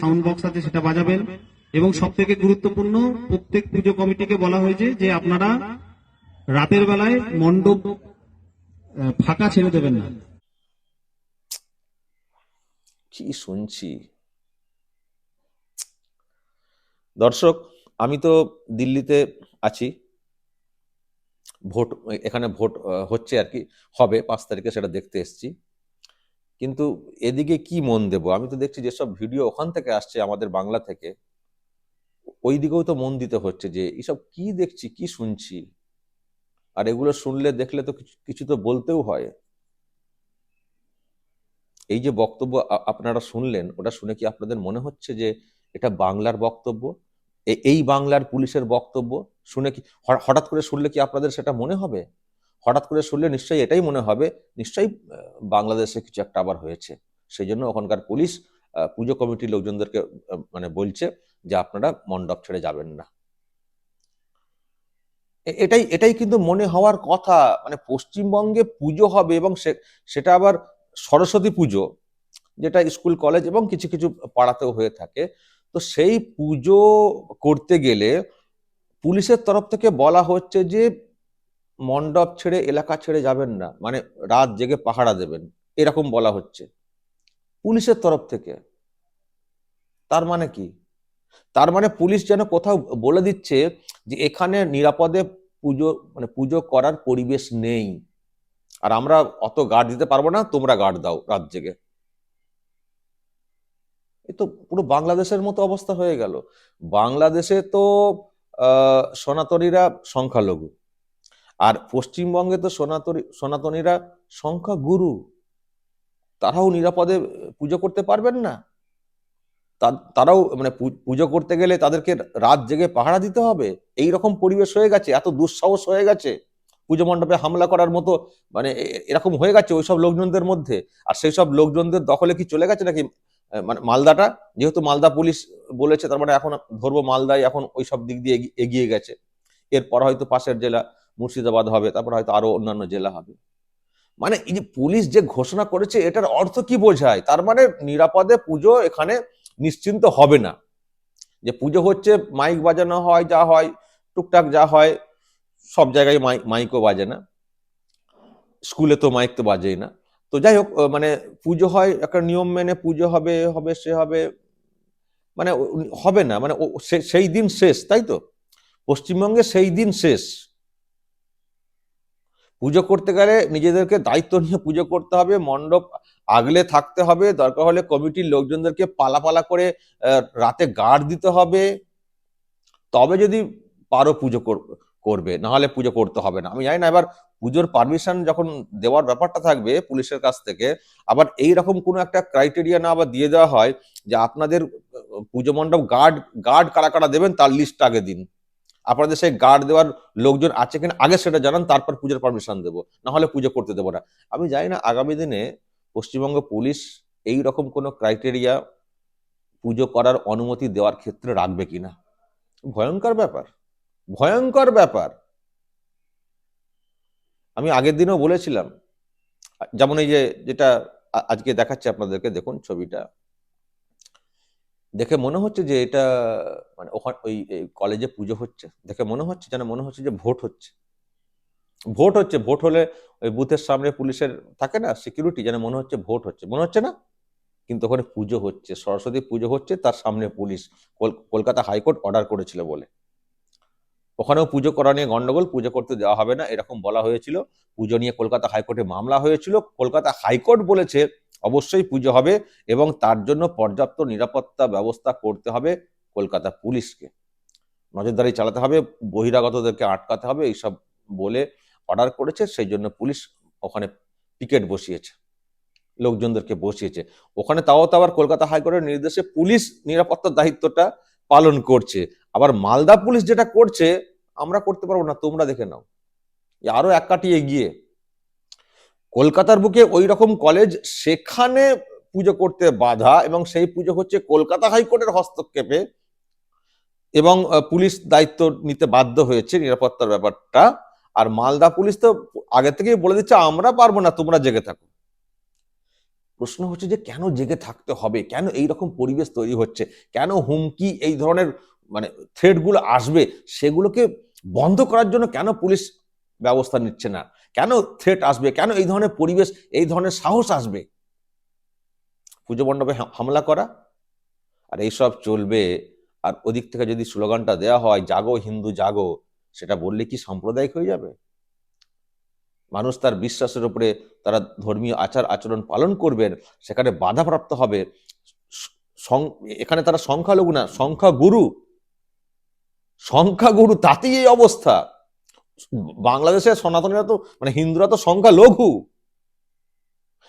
Sound box আছে, সেটা বাজাবেন। এবং সব থেকে গুরুত্বপূর্ণ, প্রত্যেক পুজো কমিটিকে বলা হয়েছে যে আপনারা রাতের বেলায় মণ্ডপ ফাঁকা ছেড়ে দেবেন না। কি শুনছি? দর্শক, আমি তো দিল্লিতে আছি। ভোট, এখানে ভোট হচ্ছে আর কি, হবে, পাঁচ তারিখে সেটা দেখতে এসেছি। কিন্তু এদিকে কি মন দেব? আমি তো দেখছি যেসব ভিডিও ওখান থেকে আসছে আমাদের বাংলা থেকে ওই দিকেও তো মন দিতে হচ্ছে যে এসব কি দেখছি, কি শুনছি? আর এগুলো শুনলে দেখলে তো কিছু তো বলতেও হয়। এই যে বক্তব্য আপনারা শুনলেন, ওটা শুনে কি আপনাদের মনে হচ্ছে যে এটা বাংলার বক্তব্য? এই বাংলার পুলিশের বক্তব্য? শুনে কি হঠাৎ করে শুনলে কি আপনাদের সেটা মনে হবে? হঠাৎ করে শুনলে নিশ্চয়ই এটাই মনে হবে, নিশ্চয়ই বাংলাদেশে কিছু একটা আবার হয়েছে। সেই জন্য ওখানকার পুলিশ পুজো কমিটির লোকজনদেরকে মানে বলছে যে আপনারা মণ্ডপ ছেড়ে যাবেন না। এটাই এটাই কিন্তু মনে হওয়ার কথা। মানে পশ্চিমবঙ্গে পুজো হবে এবং সেটা আবার সরস্বতী পুজো, যেটা স্কুল, কলেজ এবং কিছু কিছু পাড়াতেও হয়ে থাকে। তো সেই পুজো করতে গেলে পুলিশের তরফ থেকে বলা হচ্ছে যে মণ্ডপ ছেড়ে এলাকা ছেড়ে যাবেন না মানে রাত জেগে পাহারা দেবেন, এরকম বলা হচ্ছে। পুলিশের তরফ থেকে। তার মানে কি? তার মানে পুলিশ যেন কোথাও বলে দিচ্ছে যে এখানে নিরাপদে পুজো মানে পুজো করার পরিবেশ নেই। আর আমরা অত গার্ড দিতে পারব না, তোমরা গার্ড দাও রাত জেগে। এ তো পুরো বাংলাদেশের মতো অবস্থা হয়ে গেল। বাংলাদেশে তো সনাতনীরা সংখ্যালঘু। আর পশ্চিমবঙ্গে তো সনাতনী, সনাতনীরা সংখ্যা গুরু। তারাও নিরাপদে পুজো করতে পারবেন না। তারাও মানে পুজো করতে গেলে তাদেরকে রাত জেগে পাহারা দিতে হবে। এই রকম পরিবেশ হয়ে গেছে, এত দুঃসাহস হয়ে গেছে। পুজো মণ্ডপে হামলা করার মতো মানে এরকম হয়ে গেছে ওইসব লোকজনদের মধ্যে। আর সেই সব লোকজনদের দখলে কি চলে গেছে নাকি? মানে মালদাটা? যেহেতু মালদা পুলিশ বলেছে, তার মানে এখন ধরবো মালদায় এখন ওই সব দিক দিয়ে এগিয়ে গেছে। এরপর হয়তো পাশের জেলা মুর্শিদাবাদ হবে, তারপর হয়তো আরও অন্যান্য জেলা হবে। মানে এই যে পুলিশ যে ঘোষণা করেছে, এটার অর্থ কি বোঝায়? তার মানে নিরাপদে পুজো এখানে নিশ্চিন্ত হবে না। যে পুজো হচ্ছে, মাইক বাজানো হয়, যা হয়, টুকটাক যা হয়, সব জায়গায় মাইক মাইকও বাজে না। স্কুলে তো মাইক তো বাজেই না। তো যাই হোক মানে পুজো হয়, একটা নিয়ম মেনে পুজো হবে হবে, সে হবে মানে হবে না। মানে সেই দিন শেষ, তাই তো? পশ্চিমবঙ্গে সেই দিন শেষ। পুজো করতে গেলে নিজেদেরকে দায়িত্ব নিয়ে পুজো করতে হবে, মণ্ডপ আগলে থাকতে হবে, দরকার হলে কমিটির লোকজনদেরকে পালা পালা করে রাতে গার্ড দিতে হবে। তবে যদি পারো পুজো কর- করবে না হলে পুজো করতে হবে না। আমি জানি না, এবার পুজোর পারমিশন যখন দেওয়ার ব্যাপারটা থাকবে পুলিশের কাছ থেকে, আবার এই রকম কোনো একটা ক্রাইটেরিয়া না আবার দিয়ে দেওয়া হয় যে আপনাদের পুজো মণ্ডপ গার্ড গার্ড কারা কারা দেবেন তার লিস্ট আগে দিন। আপনাদের সেই গার্ড দেওয়ার লোকজন আছে কিনা, আগে সেটা জানান, তারপর পুজোর পারমিশন দেবো। না হলে পুজো করতে দেবো না। আমি জানি না, আগামী দিনে পশ্চিমবঙ্গ পুলিশ এই রকম কোনো ক্রাইটেরিয়া পুজো করার অনুমতি দেওয়ার ক্ষেত্রে রাখবে কিনা? ভয়ঙ্কর ব্যাপার। ভয়ঙ্কর ব্যাপার। আমি আগের দিনও বলেছিলাম, যেমন এই যে, যেটা আজকে দেখাচ্ছে আপনাদেরকে, দেখুন ছবিটা। দেখে মনে হচ্ছে যে এটা মানে ওখানে, ওই কলেজে পুজো হচ্ছে। দেখে মনে হচ্ছে যেন, মনে হচ্ছে যে ভোট হচ্ছে। ভোট হচ্ছে, ভোট হলে ওই বুথের সামনে পুলিশের থাকে না সিকিউরিটি যেন মনে হচ্ছে ভোট হচ্ছে। মনে হচ্ছে না? কিন্তু ওখানে পুজো হচ্ছে, সরস্বতী পুজো হচ্ছে, তার সামনে পুলিশ। কল- কলকাতা হাইকোর্ট অর্ডার করেছিল বলে। ওখানেও পুজো করা নিয়ে গন্ডগোল, পুজো করতে দেওয়া হবে না, এরকম বলা হয়েছিল। পুজো নিয়ে কলকাতা হাইকোর্টে মামলা হয়েছিল। কলকাতা হাইকোর্ট বলেছে অবশ্যই পুজো হবে এবং তার জন্য পর্যাপ্ত নিরাপত্তা ব্যবস্থা করতে হবে কলকাতা পুলিশকে। নজরদারি চালাতে হবে, বহিরাগতদেরকে আটকাতে হবে, এইসব বলে অর্ডার করেছে, সেই জন্য পুলিশ ওখানে পিকেট বসিয়েছে, লোকজনদেরকে বসিয়েছে। ওখানে তাও তো আবার কলকাতা হাইকোর্টের নির্দেশে পুলিশ নিরাপত্তার দায়িত্বটা পালন করছে। আবার মালদা পুলিশ যেটা করছে, আমরা করতে পারব না, তোমরা দেখে নাও। আরও এক কাটি এগিয়ে। কলকাতার বুকে ওই রকম কলেজ সেখানে পুজো করতে বাধা এবং সেই পুজো হচ্ছে কলকাতা হাইকোর্টের হস্তক্ষেপে এবং পুলিশ দায়িত্ব নিতে বাধ্য হয়েছে নিরাপত্তার ব্যাপারটা। আর মালদা পুলিশ তো আগে থেকেই বলে দিচ্ছে, আমরা পারব না, তোমরা জেগে থাকো। প্রশ্ন হচ্ছে যে কেন জেগে থাকতে হবে? কেন এই রকম পরিবেশ তৈরি হচ্ছে? কেন হুমকি, এই ধরনের মানে থ্রেটগুলো আসবে, সেগুলোকে বন্ধ করার জন্য কেন পুলিশ ব্যবস্থা নিচ্ছে না? কেন থ্রেট আসবে? কেন এই ধরনের পরিবেশ, এই ধরনের সাহস আসবে? পুজো মণ্ডপে হামলা করা? আর এইসব চলবে, আর ওদিক থেকে যদি স্লোগানটা দেওয়া হয়, জাগো হিন্দু, জাগো সেটা বললে কি সাম্প্রদায়িক হয়ে যাবে? মানুষ তার বিশ্বাসের উপরে তারা ধর্মীয় আচার আচরণ পালন করবেন, সেখানে বাধাপ্রাপ্ত হবে। এখানে তারা সংখ্যালঘু না, সংখ্যাগুরু। সংখ্যাগুরু তাতেই এই অবস্থা। বাংলাদেশের সনাতনীরা তো মানে হিন্দুরা তো সংখ্যালঘু।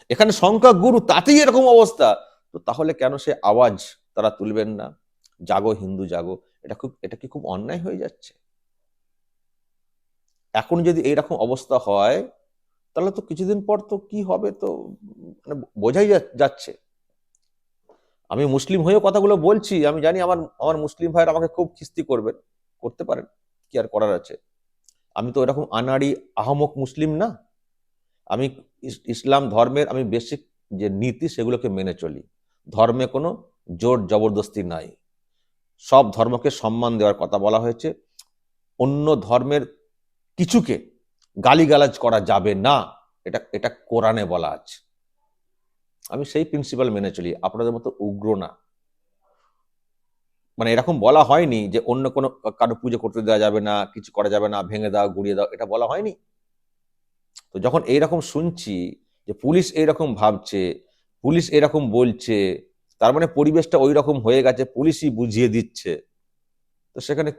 এখানে সংখ্যা গুরু তাতেই এরকম অবস্থা। তো তাহলে কেন সে আওয়াজ তারা তুলবেন না? জাগো হিন্দু, জাগো। এটা খুব, এটা কি খুব অন্যায় হয়ে যাচ্ছে? এখন যদি এইরকম অবস্থা হয়, তাহলে তো কিছুদিন পর তো কি হবে তো মানে বোঝাই যাচ্ছে। আমি মুসলিম হয়েও কথাগুলো বলছি, আমি জানি আমার আমার মুসলিম ভাইয়ের আমাকে খুব খিস্তি করবেন। করতে পারেন, কি আর করার আছে? আমি তো এরকম আনাড়ি, আহমক মুসলিম না। আমি ইসলাম ধর্মের আমি বেসিক যে নীতি সেগুলোকে মেনে চলি। ধর্মে কোনো জোর জবরদস্তি নাই। সব ধর্মকে সম্মান দেওয়ার কথা বলা হয়েছে। অন্য ধর্মের কিছুকে গালিগালাজ করা যাবে না। এটা এটা কোরআনে বলা আছে। আমি সেই প্রিন্সিপাল মেনে চলি। আপনাদের মতো উগ্র না। মানে এরকম বলা হয়নি যে অন্য কোনো কারও পুজো করতে দেওয়া যাবে না, কিছু করা যাবে না, ভেঙে দাও, গুড়িয়ে দাও, এটা বলা হয়নি। তো যখন এইরকম শুনছি যে পুলিশ এইরকম ভাবছে, পুলিশ এরকম বলছে, তার মানে পরিবেশটা ওই রকম হয়ে গেছে, পুলিশই বুঝিয়ে দিচ্ছে, তো সেখানে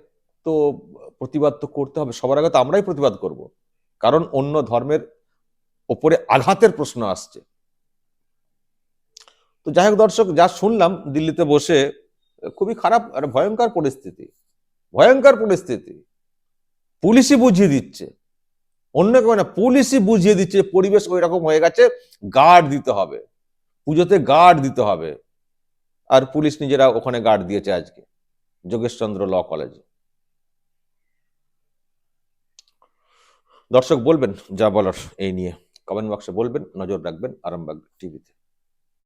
তো প্রতিবাদ তো করতে হবে। সবার আগে তো আমরাই প্রতিবাদ করব। কারণ অন্য ধর্মের ওপরে আঘাতের প্রশ্ন আসছে। তো যাই হোক দর্শক, যা শুনলাম দিল্লিতে বসে খুবই খারাপ আর ভয়ঙ্কর পরিস্থিতি। ভয়ঙ্কর পরিস্থিতি। পুলিশই বুঝিয়ে দিচ্ছে। অন্য কেউ না, পুলিশই বুঝিয়ে দিচ্ছে পরিবেশ ওই রকম হয়ে গেছে, গার্ড দিতে হবে। পুজোতে গার্ড দিতে হবে। আর পুলিশ নিজেরা ওখানে গার্ড দিয়েছে আজকে, যোগেশচন্দ্র ল কলেজে। দর্শক বলবেন, যা বলার এই নিয়ে। কমেন্ট বক্সে বলবেন, নজর রাখবেন, আরামবাগ টিভিতে